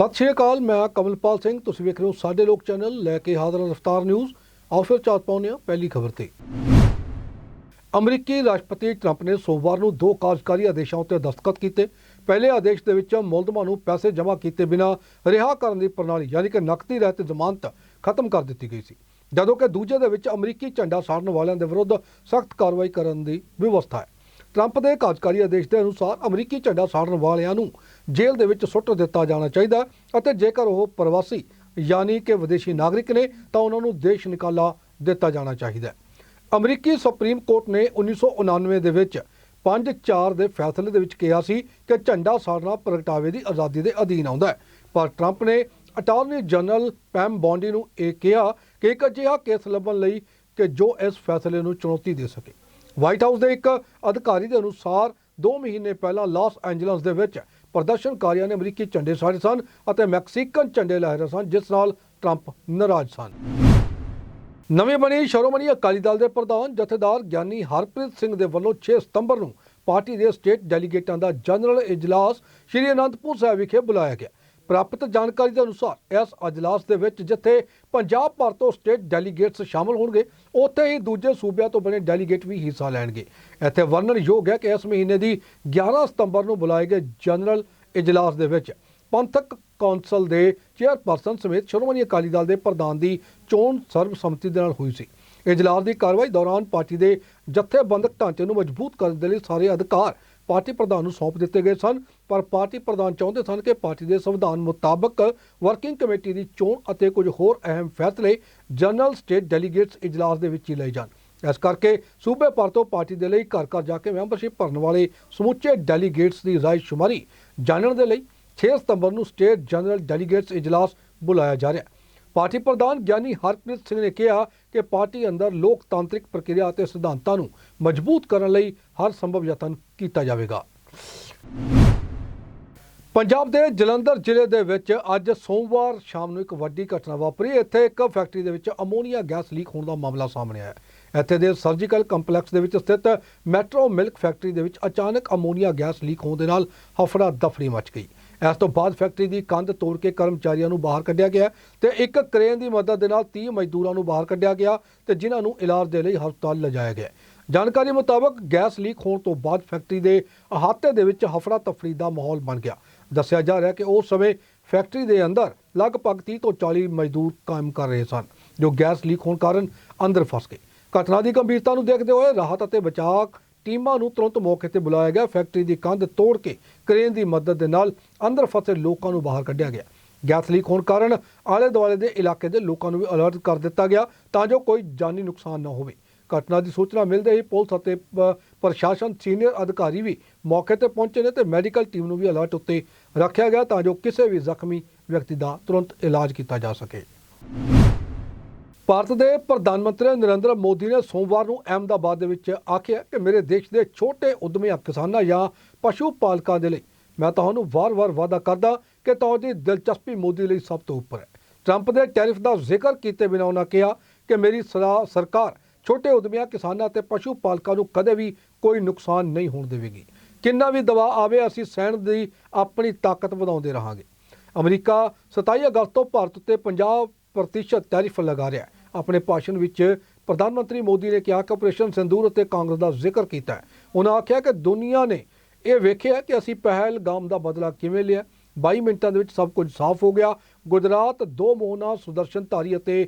ਸਤਿ ਸ਼੍ਰੀ ਅਕਾਲ, ਮੈਂ ਕਮਲਪਾਲ ਸਿੰਘ, ਤੁਸੀਂ ਵੇਖ ਰਹੇ ਹੋ ਸਾਡੇ ਲੋਕ ਚੈਨਲ ਲੈ ਕੇ ਹਾਜ਼ਰ ਰਫਤਾਰ ਨਿਊਜ਼। ਆਓ ਫਿਰ ਚਾਤ ਪਾਉਂਦੇ ਹਾਂ ਪਹਿਲੀ ਖਬਰ ਤੇ। ਅਮਰੀਕੀ ਰਾਸ਼ਟਰਪਤੀ ਟਰੰਪ ਨੇ ਸੋਮਵਾਰ ਨੂੰ ਦੋ ਕਾਰਜਕਾਰੀ ਆਦੇਸ਼ਾਂ ਉੱਤੇ ਦਸਤਖਤ ਕੀਤੇ। ਪਹਿਲੇ ਆਦੇਸ਼ ਦੇ ਵਿੱਚ ਮੁਲਜ਼ਮਾਂ ਨੂੰ ਪੈਸੇ ਜਮ੍ਹਾਂ ਕੀਤੇ ਬਿਨਾਂ ਰਿਹਾ ਕਰਨ ਦੀ ਪ੍ਰਣਾਲੀ, ਯਾਨੀ ਕਿ ਨਕਦੀ ਰਹਿਤ ਜ਼ਮਾਨਤ ਖਤਮ ਕਰ ਦਿੱਤੀ ਗਈ ਸੀ। ਜਦੋਂ ਕਿ ਦੂਜੇ ਦੇ ਵਿੱਚ ਅਮਰੀਕੀ ਝੰਡਾ ਸਾੜਨ ਵਾਲਿਆਂ ਦੇ ਵਿਰੁੱਧ ਸਖਤ ਕਾਰਵਾਈ ਕਰਨ ਦੀ ਵਿਵਸਥਾ ਹੈ। ਟਰੰਪ ਦੇ ਕਾਰਜਕਾਰੀ ਆਦੇਸ਼ ਦੇ ਅਨੁਸਾਰ ਅਮਰੀਕੀ ਝੰਡਾ ਸਾੜਨ ਵਾਲਿਆਂ ਨੂੰ ਜੇਲ੍ਹ ਦੇ ਵਿੱਚ ਸੁੱਟ ਦਿੱਤਾ ਜਾਣਾ ਚਾਹੀਦਾ ਅਤੇ ਜੇਕਰ ਉਹ ਪ੍ਰਵਾਸੀ ਯਾਨੀ ਕਿ ਵਿਦੇਸ਼ੀ ਨਾਗਰਿਕ ਨੇ, ਤਾਂ ਉਹਨਾਂ ਨੂੰ ਦੇਸ਼ ਨਿਕਾਲਾ ਦਿੱਤਾ ਜਾਣਾ ਚਾਹੀਦਾ ਅਮਰੀਕੀ ਸੁਪਰੀਮ ਕੋਰਟ ਨੇ 1999 ਦੇ ਵਿੱਚ 5-4 ਦੇ ਫੈਸਲੇ ਦੇ ਵਿੱਚ ਕਿਹਾ ਸੀ ਕਿ ਝੰਡਾ ਸਾੜਨਾ ਪ੍ਰਗਟਾਵੇ ਦੀ ਆਜ਼ਾਦੀ ਦੇ ਅਧੀਨ ਆਉਂਦਾ ਹੈ। ਪਰ ਟਰੰਪ ਨੇ ਅਟਾਰਨੀ ਜਨਰਲ ਪੈਮ ਬੌਂਡੀ ਨੂੰ ਇਹ ਕਿਹਾ ਕਿ ਇੱਕ ਅਜਿਹਾ ਕੇਸ ਲੱਭਣ ਲਈ ਕਿ ਜੋ ਇਸ ਫੈਸਲੇ ਨੂੰ ਚੁਣੌਤੀ ਦੇ ਸਕੇ। ਵਾਈਟ ਹਾਊਸ ਦੇ ਇੱਕ ਅਧਿਕਾਰੀ ਦੇ ਅਨੁਸਾਰ 2 ਮਹੀਨੇ ਪਹਿਲਾਂ ਲਾਸ ਐਂਜਲਸ ਦੇ ਵਿੱਚ ਪ੍ਰਦਰਸ਼ਨਕਾਰੀਆਂ ਨੇ ਅਮਰੀਕੀ ਝੰਡੇ ਸਾੜੇ ਸਨ ਅਤੇ ਮੈਕਸੀਕਨ ਝੰਡੇ ਲਹਿਰਾ ਸਨ, ਜਿਸ ਨਾਲ ਟਰੰਪ ਨਾਰਾਜ਼ ਸਨ। ਨਵੇਂ ਬਣੇ ਸ਼੍ਰੋਮਣੀ ਅਕਾਲੀ ਦਲ ਦੇ ਪ੍ਰਧਾਨ ਜਥੇਦਾਰ ਗਿਆਨੀ ਹਰਪ੍ਰੀਤ ਸਿੰਘ ਦੇ ਵੱਲੋਂ 6 ਸਤੰਬਰ ਨੂੰ ਪਾਰਟੀ ਦੇ ਸਟੇਟ ਡੈਲੀਗੇਟਾਂ ਦਾ ਜਨਰਲ ਇਜਲਾਸ ਸ਼੍ਰੀ ਅਨੰਦਪੁਰ ਸਾਹਿਬ ਵਿਖੇ ਬੁਲਾਇਆ ਗਿਆ। ਪ੍ਰਾਪਤ ਜਾਣਕਾਰੀ ਦੇ ਅਨੁਸਾਰ ਇਸ ਅਜਲਾਸ ਦੇ ਵਿੱਚ ਜਿੱਥੇ ਪੰਜਾਬ ਭਰ ਤੋਂ ਸਟੇਟ ਡੈਲੀਗੇਟਸ ਸ਼ਾਮਲ ਹੋਣਗੇ, ਉੱਥੇ ਹੀ ਦੂਜੇ ਸੂਬਿਆਂ ਤੋਂ ਬਣੇ ਡੈਲੀਗੇਟ ਵੀ ਹਿੱਸਾ ਲੈਣਗੇ। ਇੱਥੇ ਵਰਣਨਯੋਗ ਹੈ ਕਿ ਇਸ ਮਹੀਨੇ ਦੀ 11 ਸਤੰਬਰ ਨੂੰ ਬੁਲਾਏ ਗਏ ਜਨਰਲ ਇਜਲਾਸ ਦੇ ਵਿੱਚ ਪੰਥਕ ਕੌਂਸਲ ਦੇ ਚੇਅਰਪਰਸਨ ਸਮੇਤ ਸ਼੍ਰੋਮਣੀ ਅਕਾਲੀ ਦਲ ਦੇ ਪ੍ਰਧਾਨ ਦੀ ਚੋਣ ਸਰਬਸੰਮਤੀ ਦੇ ਨਾਲ ਹੋਈ ਸੀ। ਇਜਲਾਸ ਦੀ ਕਾਰਵਾਈ ਦੌਰਾਨ ਪਾਰਟੀ ਦੇ ਜਥੇਬੰਦਕ ਢਾਂਚੇ ਨੂੰ ਮਜ਼ਬੂਤ ਕਰਨ ਦੇ ਲਈ ਸਾਰੇ ਅਧਿਕਾਰ ਪਾਰਟੀ ਪ੍ਰਧਾਨ ਨੂੰ ਸੌਂਪ ਦਿੱਤੇ ਗਏ ਸਨ, ਪਰ ਪਾਰਟੀ ਪ੍ਰਧਾਨ ਚਾਹੁੰਦੇ ਸਨ ਕਿ ਪਾਰਟੀ ਦੇ ਸੰਵਿਧਾਨ ਮੁਤਾਬਕ ਵਰਕਿੰਗ ਕਮੇਟੀ ਦੀ ਚੋਣ ਅਤੇ ਕੁਝ ਹੋਰ ਅਹਿਮ ਫੈਸਲੇ ਜਨਰਲ ਸਟੇਟ ਡੈਲੀਗੇਟਸ ਇਜਲਾਸ ਦੇ ਵਿੱਚ ਹੀ ਲਏ ਜਾਣ। ਇਸ ਕਰਕੇ ਸੂਬੇ ਭਰ ਤੋਂ ਪਾਰਟੀ ਦੇ ਲਈ ਘਰ ਘਰ ਜਾ ਕੇ ਮੈਂਬਰਸ਼ਿਪ ਭਰਨ ਵਾਲੇ ਸਮੁੱਚੇ ਡੈਲੀਗੇਟਸ ਦੀ ਰਾਏਸ਼ੁਮਾਰੀ ਜਾਣਨ ਦੇ ਲਈ 6 ਸਤੰਬਰ ਨੂੰ ਸਟੇਟ ਜਨਰਲ ਡੈਲੀਗੇਟਸ ਇਜਲਾਸ ਬੁਲਾਇਆ ਜਾ ਰਿਹਾ ਹੈ। ਪਾਰਟੀ ਪ੍ਰਧਾਨ ਗਿਆਨੀ ਹਰਪ੍ਰੀਤ ਸਿੰਘ ਨੇ ਕਿਹਾ ਕਿ ਪਾਰਟੀ ਅੰਦਰ ਲੋਕਤਾਂਤਰਿਕ ਪ੍ਰਕਿਰਿਆ ਅਤੇ ਸਿਧਾਂਤਾਂ ਨੂੰ ਮਜ਼ਬੂਤ ਕਰਨ ਲਈ ਹਰ ਸੰਭਵ ਯਤਨ ਕੀਤਾ ਜਾਵੇਗਾ। ਪੰਜਾਬ ਦੇ ਜਲੰਧਰ ਜ਼ਿਲ੍ਹੇ ਦੇ ਵਿੱਚ ਅੱਜ ਸੋਮਵਾਰ ਸ਼ਾਮ ਨੂੰ ਇੱਕ ਵੱਡੀ ਘਟਨਾ ਵਾਪਰੀ। ਇੱਥੇ ਇੱਕ ਫੈਕਟਰੀ ਦੇ ਵਿੱਚ ਅਮੋਨੀਆ ਗੈਸ ਲੀਕ ਹੋਣ ਦਾ ਮਾਮਲਾ ਸਾਹਮਣੇ ਆਇਆ ਇੱਥੇ ਦੇ ਸਰਜੀਕਲ ਕੰਪਲੈਕਸ ਦੇ ਵਿੱਚ ਸਥਿਤ ਮੈਟਰੋ ਮਿਲਕ ਫੈਕਟਰੀ ਦੇ ਵਿੱਚ ਅਚਾਨਕ ਅਮੋਨੀਆ ਗੈਸ ਲੀਕ ਹੋਣ ਦੇ ਨਾਲ ਹਫੜਾ ਦਫੜੀ ਮਚ ਗਈ। ਇਸ ਤੋਂ ਬਾਅਦ ਫੈਕਟਰੀ ਦੀ ਕੰਧ ਤੋੜ ਕੇ ਕਰਮਚਾਰੀਆਂ ਨੂੰ ਬਾਹਰ ਕੱਢਿਆ ਗਿਆ ਤੇ ਇੱਕ ਕ੍ਰੇਨ ਦੀ ਮਦਦ ਦੇ ਨਾਲ 30 ਮਜ਼ਦੂਰਾਂ ਨੂੰ ਬਾਹਰ ਕੱਢਿਆ ਗਿਆ ਤੇ ਜਿਨ੍ਹਾਂ ਨੂੰ ਇਲਾਜ ਦੇ ਲਈ ਹਸਪਤਾਲ ਲਿਜਾਇਆ ਗਿਆ। ਜਾਣਕਾਰੀ ਮੁਤਾਬਕ ਗੈਸ ਲੀਕ ਹੋਣ ਤੋਂ ਬਾਅਦ ਫੈਕਟਰੀ ਦੇ ਅਹਾਤੇ ਦੇ ਵਿੱਚ ਹਫੜਾ ਤਫੜੀ ਦਾ ਮਾਹੌਲ ਬਣ ਗਿਆ। ਦੱਸਿਆ ਜਾ ਰਿਹਾ ਕਿ ਉਸ ਸਮੇਂ ਫੈਕਟਰੀ ਦੇ ਅੰਦਰ ਲਗਭਗ 30 ਤੋਂ 40 ਮਜ਼ਦੂਰ ਕੰਮ ਕਰ ਰਹੇ ਸਨ, ਜੋ ਗੈਸ ਲੀਕ ਹੋਣ ਕਾਰਨ ਅੰਦਰ ਫਸ ਗਏ। ਘਟਨਾ ਦੀ ਗੰਭੀਰਤਾ ਨੂੰ ਦੇਖਦੇ ਹੋਏ ਰਾਹਤ ਅਤੇ ਬਚਾਅ ਟੀਮਾਂ ਨੂੰ ਤੁਰੰਤ ਮੌਕੇ ਤੇ ਬੁਲਾਇਆ ਗਿਆ। ਫੈਕਟਰੀ ਦੀ ਕੰਧ ਤੋੜ ਕੇ ਕ੍ਰੇਨ ਦੀ ਮਦਦ ਦੇ ਨਾਲ ਅੰਦਰ ਫਸੇ ਲੋਕਾਂ ਨੂੰ ਬਾਹਰ ਕੱਢਿਆ ਗਿਆ। ਗੈਸ ਲੀਕ ਹੋਣ ਕਾਰਨ ਆਲੇ ਦੁਆਲੇ ਦੇ ਇਲਾਕੇ ਦੇ ਲੋਕਾਂ ਨੂੰ ਵੀ ਅਲਰਟ ਕਰ ਦਿੱਤਾ ਗਿਆ ਤਾਂ ਜੋ ਕੋਈ ਜਾਨੀ ਨੁਕਸਾਨ ਨਾ ਹੋਵੇ। ਘਟਨਾ ਦੀ ਸੂਚਨਾ ਮਿਲਦੇ ਹੀ ਪੁਲਿਸ ਅਤੇ ਪ- ਪ੍ਰਸ਼ਾਸਨ ਸੀਨੀਅਰ ਅਧਿਕਾਰੀ ਵੀ ਮੌਕੇ ਤੇ ਪਹੁੰਚੇ ਨੇ ਤੇ ਮੈਡੀਕਲ ਟੀਮ ਨੂੰ ਵੀ ਅਲਰਟ ਉੱਤੇ ਰੱਖਿਆ ਗਿਆ ਤਾਂ ਜੋ ਕਿਸੇ ਵੀ ਜ਼ਖਮੀ ਵਿਅਕਤੀ ਦਾ ਤੁਰੰਤ ਇਲਾਜ ਕੀਤਾ ਜਾ ਸਕੇ। ਭਾਰਤ ਦੇ ਪ੍ਰਧਾਨ ਮੰਤਰੀ ਨਰਿੰਦਰ ਮੋਦੀ ਨੇ ਸੋਮਵਾਰ ਨੂੰ ਅਹਿਮਦਾਬਾਦ ਦੇ ਵਿੱਚ ਆਖਿਆ ਕਿ ਮੇਰੇ ਦੇਸ਼ ਦੇ ਛੋਟੇ ਉਦਮੀਆਂ ਕਿਸਾਨਾਂ ਜਾਂ ਪਸ਼ੂ ਪਾਲਕਾਂ ਦੇ ਲਈ ਮੈਂ ਤੁਹਾਨੂੰ ਵਾਰ-ਵਾਰ ਵਾਅਦਾ ਕਰਦਾ ਕਿ ਤੁਹਾਡੀ ਦਿਲਚਸਪੀ ਮੋਦੀ ਲਈ ਸਭ ਤੋਂ ਉੱਪਰ ਹੈ। ਟਰੰਪ ਦੇ ਟੈਰਿਫ ਦਾ ਜ਼ਿਕਰ ਕੀਤੇ ਬਿਨਾਂ ਉਹਨਾਂ ਕਿਹਾ ਕਿ ਮੇਰੀ ਸਰਾ- ਸਰਕਾਰ ਛੋਟੇ ਉਦਮੀਆਂ ਕਿਸਾਨਾਂ ਅਤੇ ਪਸ਼ੂ ਪਾਲਕਾਂ ਨੂੰ ਕਦੇ ਵੀ ਕੋਈ ਨੁਕਸਾਨ ਨਹੀਂ ਹੋਣ ਦੇਵੇਗੀ। ਕਿੰਨਾ ਵੀ ਦਬਾਅ ਆਵੇ, ਅਸੀਂ ਸਹਿਣ ਦੀ ਆਪਣੀ ਤਾਕਤ ਵਧਾਉਂਦੇ ਰਹਾਂਗੇ। ਅਮਰੀਕਾ 27 ਅਗਸਤ ਤੋਂ ਭਾਰਤ ਉੱਤੇ 50 ਪ੍ਰਤੀਸ਼ਤ ਟੈਰਿਫ ਲਗਾ ਰਿਹਾ ਹੈ। ਆਪਣੇ ਭਾਸ਼ਣ ਵਿੱਚ ਪ੍ਰਧਾਨ ਮੰਤਰੀ ਮੋਦੀ ਨੇ ਕਿਹਾ ਕਿ ਆਪਰੇਸ਼ਨ ਸਿੰਦੂਰ ਅਤੇ ਕਾਂਗਰਸ ਦਾ ਜ਼ਿਕਰ ਕੀਤਾ ਉਹਨਾਂ ਆਖਿਆ ਕਿ ਦੁਨੀਆ ਨੇ ਇਹ ਵੇਖਿਆ ਕਿ ਅਸੀਂ ਪਹਿਲਗਾਮ ਦਾ ਬਦਲਾ ਕਿਵੇਂ ਲਿਆ। 22 ਮਿੰਟਾਂ ਦੇ ਵਿੱਚ ਸਭ ਕੁਝ ਸਾਫ਼ ਹੋ ਗਿਆ। ਗੁਜਰਾਤ ਦੋ ਮੋਹਨਾ ਸੁਦਰਸ਼ਨਧਾਰੀ ਅਤੇ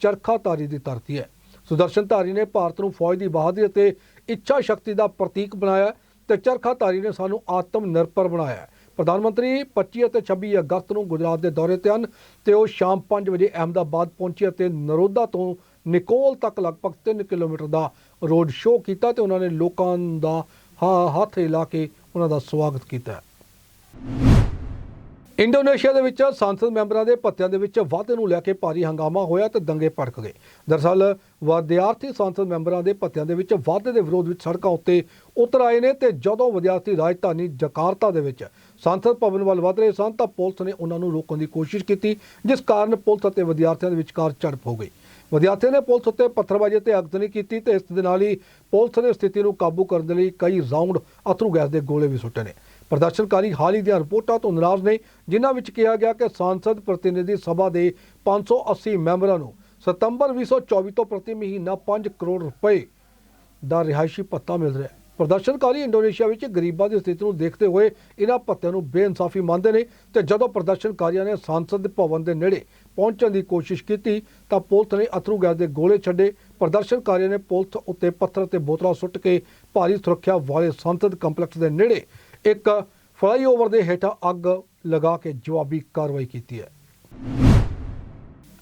ਚਰਖਾਧਾਰੀ ਦੀ ਧਰਤੀ ਹੈ। ਸੁਦਰਸ਼ਨਧਾਰੀ ਨੇ ਭਾਰਤ ਨੂੰ ਫੌਜ ਦੀ ਬਹਾਦਰੀ ਅਤੇ ਇੱਛਾ ਸ਼ਕਤੀ ਦਾ ਪ੍ਰਤੀਕ ਬਣਾਇਆ ਤੇ ਚਰਖਾਧਾਰੀ ਨੇ ਸਾਨੂੰ ਆਤਮ ਨਿਰਭਰ ਬਣਾਇਆ। ਪ੍ਰਧਾਨ ਮੰਤਰੀ 25 ਅਤੇ 26 ਅਗਸਤ ਨੂੰ ਗੁਜਰਾਤ ਦੇ ਦੌਰੇ ਤੇ ਹਨ ਤੇ ਉਹ ਸ਼ਾਮ 5 ਵਜੇ ਅਹਿਮਦਾਬਾਦ ਪਹੁੰਚੇ ਅਤੇ ਨਰੋਦਾ ਤੋਂ ਨਿਕੋਲ ਤੱਕ ਲਗਭਗ 3 ਕਿਲੋਮੀਟਰ ਦਾ ਰੋਡ ਸ਼ੋਅ ਕੀਤਾ ਤੇ ਉਹਨਾਂ ਨੇ ਲੋਕਾਂ ਦਾ ਹੱਥ ਹਿਲਾ ਕੇ ਉਹਨਾਂ ਦਾ ਸਵਾਗਤ ਕੀਤਾ। ਇੰਡੋਨੇਸ਼ੀਆ ਦੇ ਵਿੱਚ ਸੰਸਦ ਮੈਂਬਰਾਂ ਦੇ ਭੱਤਿਆਂ ਦੇ ਵਿੱਚ ਵਾਧੇ ਨੂੰ ਲੈ ਕੇ ਭਾਰੀ ਹੰਗਾਮਾ ਹੋਇਆ ਤੇ ਦੰਗੇ ਭੜਕ ਗਏ। ਦਰਅਸਲ ਵਿਦਿਆਰਥੀ ਸੰਸਦ ਮੈਂਬਰਾਂ ਦੇ ਭੱਤਿਆਂ ਦੇ ਵਿੱਚ ਵਾਧੇ ਦੇ ਵਿਰੋਧ ਵਿੱਚ ਸੜਕਾਂ ਉੱਤੇ ਉਤਰ ਆਏ ਨੇ ਤੇ ਜਦੋਂ ਵਿਦਿਆਰਥੀ ਰਾਜਧਾਨੀ ਜਕਾਰਤਾ ਦੇ ਵਿੱਚ ਸੰਸਦ ਭਵਨ ਵੱਲ ਵਧ ਰਹੇ ਸਨ, ਤਾਂ ਪੁਲਿਸ ਨੇ ਉਹਨਾਂ ਨੂੰ ਰੋਕਣ ਦੀ ਕੋਸ਼ਿਸ਼ ਕੀਤੀ, ਜਿਸ ਕਾਰਨ ਪੁਲਿਸ ਅਤੇ ਵਿਦਿਆਰਥੀਆਂ ਦੇ ਵਿਚਕਾਰ ਝੜਪ ਹੋ ਗਈ। ਵਿਦਿਆਰਥੀਆਂ ਨੇ ਪੁਲਿਸ ਉੱਤੇ ਪੱਥਰਬਾਜ਼ੀ ਤੇ ਅਗਜ਼ਨੀ ਕੀਤੀ ਤੇ ਇਸ ਦੇ ਨਾਲ ਹੀ ਪੁਲਿਸ ਨੇ ਸਥਿਤੀ ਨੂੰ ਕਾਬੂ ਕਰਨ ਦੇ ਲਈ ਕਈ ਰਾਉਂਡ ਅਥਰੂ ਗੈਸ ਦੇ ਗੋਲੇ ਵੀ ਸੁੱਟੇ ਨੇ। ਪ੍ਰਦਰਸ਼ਨਕਾਰੀ ਹਾਲ ਹੀ ਦੀਆਂ ਰਿਪੋਰਟਾਂ ਤੋਂ ਨਾਰਾਜ਼ ਨੇ, ਜਿਨ੍ਹਾਂ ਵਿੱਚ ਕਿਹਾ ਗਿਆ ਕਿ ਸੰਸਦ ਪ੍ਰਤੀਨਿਧੀ ਸਭਾ ਦੇ 580 ਮੈਂਬਰਾਂ ਨੂੰ ਸਤੰਬਰ 2024 ਤੋਂ ਪ੍ਰਤੀ ਮਹੀਨਾ 5 ਕਰੋੜ ਰੁਪਏ ਦਾ ਰਿਹਾਇਸ਼ੀ ਭੱਤਾ ਮਿਲ ਰਿਹਾ ਹੈ। ਪ੍ਰਦਰਸ਼ਨਕਾਰੀ ਇੰਡੋਨੇਸ਼ੀਆ ਵਿੱਚ ਗਰੀਬਾਂ ਦੀ ਸਥਿਤੀ ਨੂੰ ਦੇਖਦੇ ਹੋਏ ਇਹਨਾਂ ਭੱਤਿਆਂ ਨੂੰ ਬੇਇਨਸਾਫੀ ਮੰਨਦੇ ਨੇ ਤੇ ਜਦੋਂ ਪ੍ਰਦਰਸ਼ਨਕਾਰੀਆਂ ਨੇ ਸੰਸਦ ਭਵਨ ਦੇ ਨੇੜੇ ਪਹੁੰਚਣ ਦੀ ਕੋਸ਼ਿਸ਼ ਕੀਤੀ, ਤਾਂ ਪੁਲਿਸ ਨੇ ਅਥਰੂ ਗੈਸ ਦੇ ਗੋਲੇ ਛੱਡੇ। ਪ੍ਰਦਰਸ਼ਨਕਾਰੀਆਂ ਨੇ ਪੁਲਿਸ ਉੱਤੇ ਪੱਥਰ ਤੇ ਬੋਤਲਾਂ ਸੁੱਟ ਕੇ ਭਾਰੀ ਸੁਰੱਖਿਆ ਵਾਲੇ ਸੰਸਦ ਕੰਪਲੈਕਸ ਦੇ ਨੇੜੇ ਇੱਕ ਫਲਾਈਓਵਰ ਦੇ ਹੇਠਾਂ ਅੱਗ ਲਗਾ ਕੇ ਜਵਾਬੀ ਕਾਰਵਾਈ ਕੀਤੀ ਹੈ।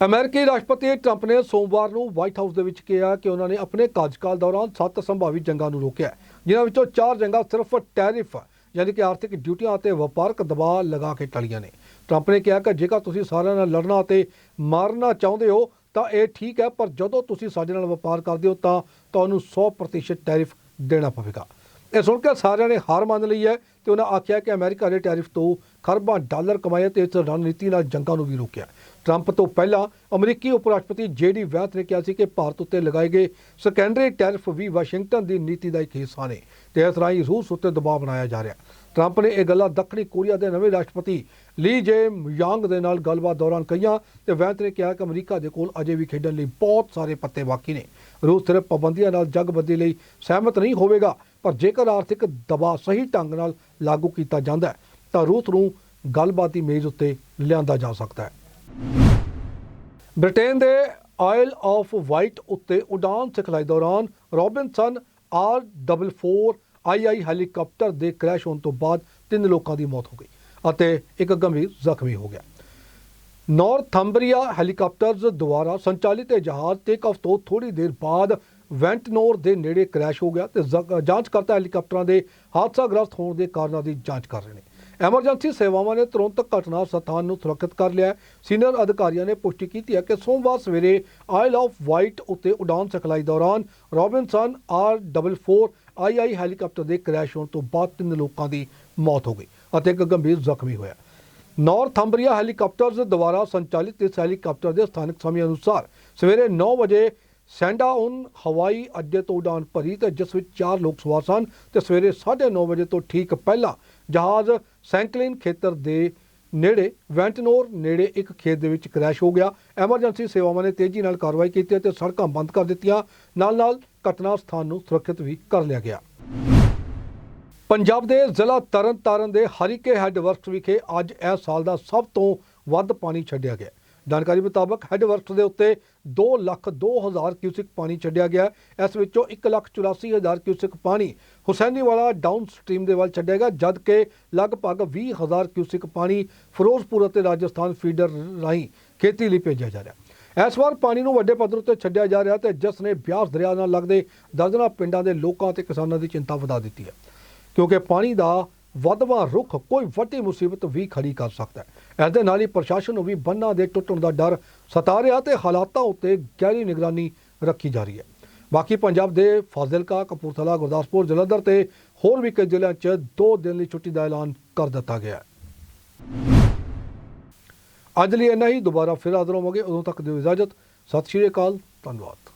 ਅਮਰੀਕੀ ਰਾਸ਼ਟਰਪਤੀ ਟਰੰਪ ਨੇ ਸੋਮਵਾਰ ਨੂੰ ਵਾਈਟ ਹਾਊਸ ਦੇ ਵਿੱਚ ਕਿਹਾ ਕਿ ਉਹਨਾਂ ਨੇ ਆਪਣੇ ਕਾਰਜਕਾਲ ਦੌਰਾਨ ਸੱਤ ਸੰਭਾਵੀ ਜੰਗਾਂ ਨੂੰ ਰੋਕਿਆ ਜਿਨ੍ਹਾਂ ਵਿੱਚੋਂ ਚਾਰ ਜੰਗਾਂ ਸਿਰਫ ਟੈਰਿਫ, ਯਾਨੀ ਕਿ ਆਰਥਿਕ ਡਿਊਟੀਆਂ ਅਤੇ ਵਪਾਰਕ ਦਬਾਅ ਲਗਾ ਕੇ ਟਲੀਆਂ ਨੇ। ਟਰੰਪ ਨੇ ਕਿਹਾ ਕਿ ਜੇਕਰ ਤੁਸੀਂ ਸਾਰਿਆਂ ਨਾਲ ਲੜਨਾ ਅਤੇ ਮਾਰਨਾ ਚਾਹੁੰਦੇ ਹੋ, ਤਾਂ ਇਹ ਠੀਕ ਹੈ, ਪਰ ਜਦੋਂ ਤੁਸੀਂ ਸਾਡੇ ਨਾਲ ਵਪਾਰ ਕਰਦੇ ਹੋ, ਤਾਂ ਤੁਹਾਨੂੰ 100% ਟੈਰਿਫ ਦੇਣਾ ਪਵੇਗਾ। ਇਹ ਸੁਣ ਕੇ ਸਾਰਿਆਂ ਨੇ ਹਾਰ ਮੰਨ ਲਈ ਹੈ ਤੇ ਉਹਨਾਂ ਆਖਿਆ ਕਿ ਅਮਰੀਕਾ ਨੇ ਟੈਰਿਫ ਤੋਂ ਖਰਬਾਂ, ਡਾਲਰ ਕਮਾਏ ਤੇ ਇਸ ਰਣਨੀਤੀ ਨਾਲ ਜੰਗਾਂ ਨੂੰ ਵੀ ਰੋਕਿਆ। ਟਰੰਪ ਤੋਂ ਪਹਿਲਾਂ ਅਮਰੀਕੀ ਉਪ ਰਾਸ਼ਟਰਪਤੀ ਜੇਡੀ ਵੈਂਥ ਨੇ ਕਿਹਾ ਸੀ ਕਿ ਭਾਰਤ ਉੱਤੇ ਲਗਾਏ ਗਏ ਸੈਕੰਡਰੀ ਟੈਰਿਫ ਵੀ ਵਾਸ਼ਿੰਗਟਨ ਦੀ ਨੀਤੀ ਦਾ ਇੱਕ ਹਿੱਸਾ ਨੇ ਤੇ ਇਸ ਰਾਹੀਂ ਰੂਸ ਉੱਤੇ ਦਬਾਅ ਬਣਾਇਆ ਜਾ ਰਿਹਾ। ਟਰੰਪ ਨੇ ਇਹ ਗੱਲਾਂ ਦੱਖਣੀ ਕੋਰੀਆ ਦੇ ਨਵੇਂ ਰਾਸ਼ਟਰਪਤੀ ਲੀ ਜੇ ਯਾਂਗ ਦੇ ਨਾਲ ਗੱਲਬਾਤ ਦੌਰਾਨ ਕਹੀਆਂ ਤੇ ਵੈਂਥ ਨੇ ਕਿਹਾ ਕਿ ਅਮਰੀਕਾ ਦੇ ਕੋਲ ਅਜੇ ਵੀ ਖੇਡਣ ਲਈ ਬਹੁਤ ਸਾਰੇ ਪੱਤੇ ਬਾਕੀ ਨੇ। ਰੂਸ ਸਿਰਫ ਪਾਬੰਦੀਆਂ ਨਾਲ ਜਗਬੰਦੀ ਲਈ ਸਹਿਮਤ ਨਹੀਂ ਹੋਵੇਗਾ ਪਰ ਜੇਕਰ ਆਰਥਿਕ ਦਬਾਅ ਸਹੀ ਢੰਗ ਨਾਲ ਲਾਗੂ ਕੀਤਾ ਜਾਂਦਾ ਹੈ, ਤਾਂ ਰੂਸ ਨੂੰ ਗੱਲਬਾਤ ਦੀ ਮੇਜ਼ ਉੱਤੇ ਲਿਆਂਦਾ ਜਾ ਸਕਦਾ ਹੈ। ਬ੍ਰਿਟੇਨ ਦੇ ਆਇਲ ਆਫ ਵਾਈਟ ਉੱਤੇ ਉਡਾਨ ਸਿਖਲਾਈ ਦੌਰਾਨ ਰੋਬਿਨਸਨ R44 II ਹੈਲੀਕਾਪਟਰ ਦੇ ਕ੍ਰੈਸ਼ ਹੋਣ ਤੋਂ ਬਾਅਦ ਤਿੰਨ ਲੋਕਾਂ ਦੀ ਮੌਤ ਹੋ ਗਈ ਅਤੇ ਇੱਕ ਗੰਭੀਰ ਜ਼ਖਮੀ ਹੋ ਗਿਆ। ਨਾਰਥੰਬਰੀਆ ਹੈਲੀਕਾਪਟਰਜ਼ ਦੁਆਰਾ ਸੰਚਾਲਿਤ ਇਹ ਜਹਾਜ਼ ਟੇਕ ਆਫ ਤੋਂ ਥੋੜੀ ਦੇਰ ਬਾਅਦ ਵੈਂਟਨੋਰ ਦੇ ਨੇੜੇ ਕ੍ਰੈਸ਼ ਹੋ ਗਿਆ ਤੇ ਜ਼- ਜਾਂਚਕਰਤਾ ਹੈਲੀਕਾਪਟਰਾਂ ਦੇ ਹਾਦਸਾਗ੍ਰਸਤ ਹੋਣ ਦੇ ਕਾਰਨਾਂ ਦੀ ਜਾਂਚ ਕਰ ਰਹੇ ਨੇ। ਐਮਰਜੈਂਸੀ ਸੇਵਾਵਾਂ ਨੇ ਤੁਰੰਤ ਘਟਨਾ ਸਥਾਨ ਨੂੰ ਸੁਰੱਖਿਅਤ ਕਰ ਲਿਆ ਸੀਨੀਅਰ ਅਧਿਕਾਰੀਆਂ ਨੇ ਪੁਸ਼ਟੀ ਕੀਤੀ ਹੈ ਕਿ ਸੋਮਵਾਰ ਸਵੇਰੇ ਆਇਲ ਆਫ ਵਾਈਟ ਉੱਤੇ ਉਡਾਨ ਸਿਖਲਾਈ ਦੌਰਾਨ ਰੋਬਿਨਸਨ R44 II ਹੈਲੀਕਾਪਟਰ ਦੇ ਕ੍ਰੈਸ਼ ਹੋਣ ਤੋਂ ਬਾਅਦ ਤਿੰਨ ਲੋਕਾਂ ਦੀ ਮੌਤ ਹੋ ਗਈ ਅਤੇ ਇੱਕ ਗੰਭੀਰ ਜ਼ਖਮੀ ਹੋਇਆ। ਨਾਰਥੰਬਰੀਆ ਹੈਲੀਕਾਪਟਰਸ ਦੁਆਰਾ ਸੰਚਾਲਿਤ ਇਸ ਹੈਲੀਕਾਪਟਰ ਦੇ ਸਥਾਨਕ ਸਮੇਂ ਅਨੁਸਾਰ ਸਵੇਰੇ 9 ਵਜੇ ਸੈਂਡਾਉਨ ਹਵਾਈ ਅੱਡੇ ਤੋਂ ਉਡਾਨ ਭਰੀ ਤੇ ਜਿਸ ਵਿੱਚ ਚਾਰ ਲੋਕ ਸਵਾਰ ਸਨ ਤੇ ਸਵੇਰੇ 9:30 ਵਜੇ ਤੋਂ ਠੀਕ ਪਹਿਲਾਂ ਜਹਾਜ਼ ਸੈਂਕਲਿਨ ਖੇਤਰ ਦੇ ਨੇੜੇ, ਵੈਂਟਨੋਰ ਨੇੜੇ ਇੱਕ ਖੇਤ ਦੇ ਵਿੱਚ ਕ੍ਰੈਸ਼ ਹੋ ਗਿਆ। ਐਮਰਜੈਂਸੀ ਸੇਵਾਵਾਂ ਨੇ ਤੇਜ਼ੀ ਨਾਲ ਕਾਰਵਾਈ ਕੀਤੀ ਅਤੇ ਸੜਕਾਂ ਬੰਦ ਕਰ ਦਿੱਤੀਆਂ। ਨਾਲ-ਨਾਲ ਘਟਨਾ ਸਥਾਨ ਨੂੰ ਸੁਰੱਖਿਅਤ ਵੀ ਕਰ ਲਿਆ ਗਿਆ। ਪੰਜਾਬ ਦੇ ਜ਼ਿਲ੍ਹਾ ਤਰਨਤਾਰਨ ਦੇ ਹਰੀਕੇ ਹੈੱਡ ਵਰਕਸ ਵਿਖੇ ਅੱਜ ਇਸ ਸਾਲ ਦਾ ਸਭ ਤੋਂ ਵੱਧ ਪਾਣੀ ਛੱਡਿਆ ਗਿਆ। ਜਾਣਕਾਰੀ ਮੁਤਾਬਕ ਹੈੱਡ ਵਰਕਸ ਦੇ ਉੱਤੇ 2 ਲੱਖ 2000 ਕਿਊਸਿਕ ਪਾਣੀ ਛੱਡਿਆ ਗਿਆ। ਇਸ ਵਿੱਚੋਂ 1 ਲੱਖ 84 ਹਜ਼ਾਰ ਕਿਊਸਿਕ ਪਾਣੀ ਹੁਸੈਨੀਵਾਲਾ ਡਾਊਨ ਸਟ੍ਰੀਮ ਦੇ ਵੱਲ ਛੱਡਿਆ ਗਿਆ ਜਦ ਕਿ ਲਗਭਗ 20 ਹਜ਼ਾਰ ਕਿਊਸਿਕ ਪਾਣੀ ਫਿਰੋਜ਼ਪੁਰ ਅਤੇ ਰਾਜਸਥਾਨ ਫੀਡਰ ਰਾਹੀਂ ਖੇਤੀ ਲਈ ਭੇਜਿਆ ਜਾ ਰਿਹਾ ਇਸ ਵਾਰ ਪਾਣੀ ਨੂੰ ਵੱਡੇ ਪੱਧਰ ਉੱਤੇ ਛੱਡਿਆ ਜਾ ਰਿਹਾ ਤੇ ਜਿਸ ਨੇ ਬਿਆਸ ਦਰਿਆ ਨਾਲ ਲੱਗਦੇ ਦਰਜਨਾਂ ਪਿੰਡਾਂ ਦੇ ਲੋਕਾਂ ਤੇ ਕਿਸਾਨਾਂ ਦੀ ਚਿੰਤਾ ਵਧਾ ਦਿੱਤੀ ਹੈ, ਕਿਉਂਕਿ ਪਾਣੀ ਦਾ ਵਧਵਾ ਰੁੱਖ ਕੋਈ ਵੱਡੀ ਮੁਸੀਬਤ ਵੀ ਖੜੀ ਕਰ ਸਕਦਾ ਹੈ। ਇਸ ਦੇ ਨਾਲ ਹੀ ਪ੍ਰਸ਼ਾਸਨ ਨੂੰ ਵੀ ਬੰਨਾਂ ਦੇ ਟੁੱਟਣ ਦਾ ਡਰ ਸਤਾ ਰਿਹਾ ਤੇ ਹਾਲਾਤਾਂ ਉੱਤੇ ਗਹਿਰੀ ਨਿਗਰਾਨੀ ਰੱਖੀ ਜਾ ਰਹੀ ਹੈ। ਬਾਕੀ ਪੰਜਾਬ ਦੇ ਫਾਜ਼ਿਲਕਾ, ਕਪੂਰਥਲਾ, ਗੁਰਦਾਸਪੁਰ, ਜਲੰਧਰ ਤੇ ਹੋਰ ਵੀ ਕਈ ਜ਼ਿਲ੍ਹਿਆਂ 'ਚ 2 ਦਿਨ ਲਈ ਛੁੱਟੀ ਦਾ ਐਲਾਨ ਕਰ ਦਿੱਤਾ ਗਿਆ ਹੈ। ਅੱਜ ਲਈ ਇੰਨਾ ਹੀ। ਦੁਬਾਰਾ ਫਿਰ ਹਾਜ਼ਰ ਹੋਵਾਂਗੇ। ਉਦੋਂ ਤੱਕ ਦਿਓ ਇਜਾਜ਼ਤ। ਸਤਿ ਸ਼੍ਰੀ ਅਕਾਲ। ਧੰਨਵਾਦ।